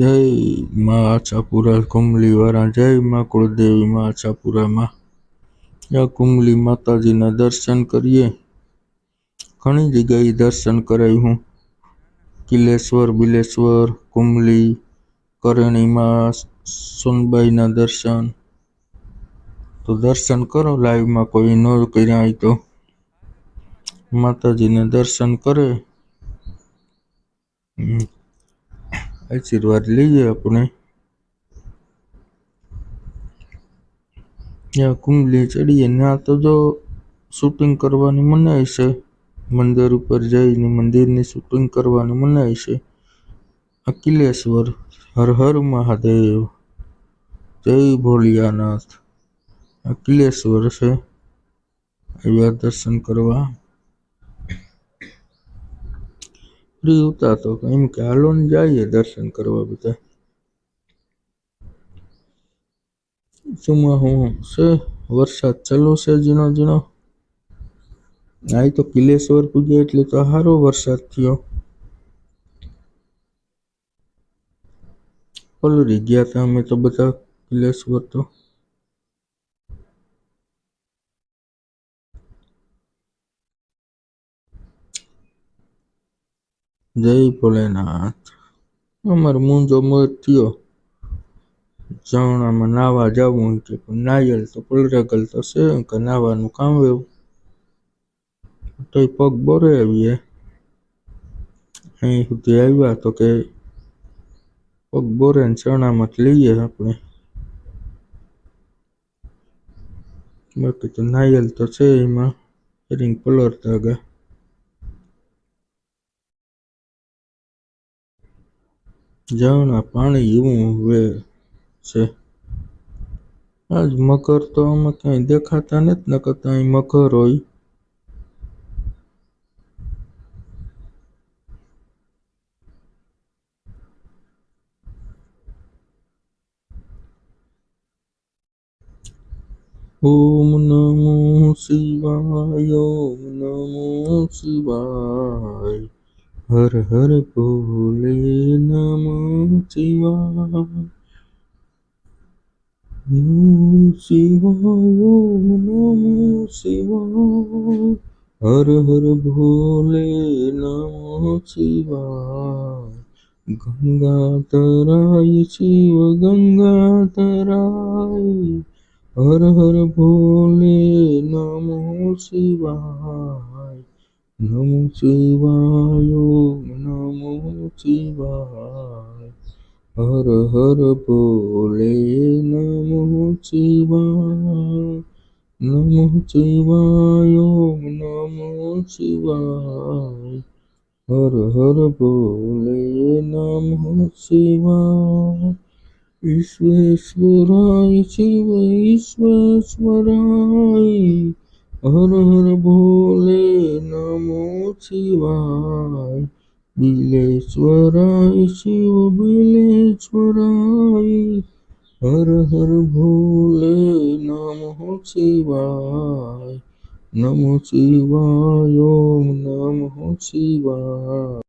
જય મા આશાપુરા કુંબલી વાળા જય મા કુળદેવી મા આશાપુરામાં ત્યાં કુંબલી માતાજીના દર્શન કરીએ ઘણી જગ્યાએ દર્શન કરાયું હું કિલેશ્વર બિલેશ્વર કુંબલી કરેણીમાં સોનબાઈના દર્શન તો દર્શન કરો લાઈવમાં કોઈ ન કર્યા હોય તો માતાજીને દર્શન કરે હમ, આશીર્વાદ લઈએ આપણે. ત્યાં કુંડલી ચડીએ, ત્યાં તો જો શૂટિંગ કરવાની મનાઈ છે. મંદિર ઉપર જઈને મંદિરની શૂટિંગ કરવાની મનાઈ છે. અકિલેશ્વર હર હર મહાદેવ. જય ભોલિયાનાથ અકિલેશ્વર છે. આવ્યા દર્શન કરવા. ફ્રી હતા તો એમ કે હાલો ને જઈએ દર્શન કરવા બધા સુમાં હું છે વરસાદ ચાલુ છે ઝીણો ઝીણો આ તો કિલેશ્વર પૂગ્યા એટલે તો સારો વરસાદ થયો પલળી ગયા હતા અમે તો બધા કિલેશ્વર તો જય ભોલેનાથ. અમારો મૂંઝો મોર થયો. ઝરણામાં નાવા જવું કે પણ નારિયેલ તો પલરેગલ તો છે, કે નાવાનું કામ એવું. તોય પગ બોરે આવીએ. અહીં સુધી આવ્યા તો કે પગ બોરે ને ચરણામાં લઈએ આપણે. બાકી તો નાયલ તો છે એમાં, રિંગ પલરતા ગયા ઝરણા પાણી જેવું વે છે. આજ મકર તો આમાં ક્યાંય દેખાતા નથી ન કરતા મગર હોય. ઓમ નમો શિવાય, ઓમ નમો શિવાય. हर हर भोले नम शिवा। शिवा नमो शिवा। हर हर भोले नम शिवा। गंगा तराई शिव, गंगा तराई। हर हर भोले नमो शिवा। नमो शिवाय नमो शिवाय हर हर बोले नमो शिवाय नमो शिवाय नमो शिवाय हर हर बोले नमो शिवाय ईश्वेश्वराय शिव ईश्वेश्वराय हर हर भोले ಶಿವಾಯ बिलेश्वराय शिव बिलेश्वराय। हर हर भोले नम शिवाय। नम शिवाय ओम नम शिवाय।